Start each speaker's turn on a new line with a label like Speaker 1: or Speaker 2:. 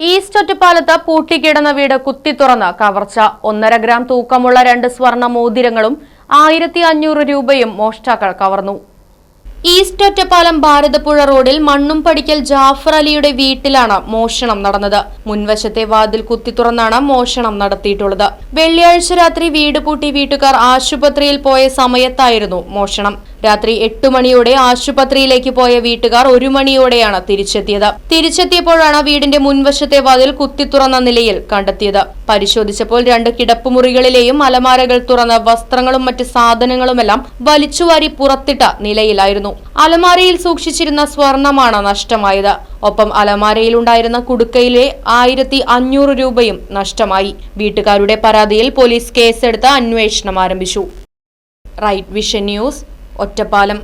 Speaker 1: East ഒറ്റപ്പാലത്ത് പൂട്ടിക്കിടന്ന വീട് കുത്തി തുറന്ന് കവർച്ച. ഒന്നര ഗ്രാം തൂക്കമുള്ള രണ്ട് സ്വർണ മോതിരങ്ങളും ആയിരത്തി അഞ്ഞൂറ് രൂപയും മോഷ്ടാക്കൾ കവർന്നു. ഈസ്റ്റ് ഒറ്റപ്പാലം ഭാരതപ്പുഴ റോഡിൽ മണ്ണും പടിക്കൽ ജാഫർ അലിയുടെ വീട്ടിലാണ് മോഷണം നടന്നത്. മുൻവശത്തെ വാതിൽ കുത്തി തുറന്നാണ് മോഷണം നടത്തിയിട്ടുള്ളത്. വെള്ളിയാഴ്ച രാത്രി വീട് പൂട്ടി വീട്ടുകാർ ആശുപത്രിയിൽ പോയ സമയത്തായിരുന്നു മോഷണം. രാത്രി എട്ടു മണിയോടെ ആശുപത്രിയിലേക്ക് പോയ വീട്ടുകാർ ഒരു മണിയോടെയാണ് തിരിച്ചെത്തിയത്. തിരിച്ചെത്തിയപ്പോഴാണ് വീടിന്റെ മുൻവശത്തെ വാതിൽ കുത്തി തുറന്ന നിലയിൽ കണ്ടെത്തിയത്. പരിശോധിച്ചപ്പോൾ രണ്ട് കിടപ്പുമുറികളിലെയും അലമാരകൾ തുറന്ന് വസ്ത്രങ്ങളും മറ്റ് സാധനങ്ങളുമെല്ലാം വലിച്ചുവാരി പുറത്തിട്ട നിലയിലായിരുന്നു. അലമാരയിൽ സൂക്ഷിച്ചിരുന്ന സ്വർണമാണ് നഷ്ടമായത്. ഒപ്പം അലമാരയിലുണ്ടായിരുന്ന കുടുക്കയിലെ ആയിരത്തി അഞ്ഞൂറ് രൂപയും നഷ്ടമായി. വീട്ടുകാരുടെ പരാതിയിൽ പോലീസ് കേസെടുത്ത് അന്വേഷണം ആരംഭിച്ചു. Right Vision News Ottapalam.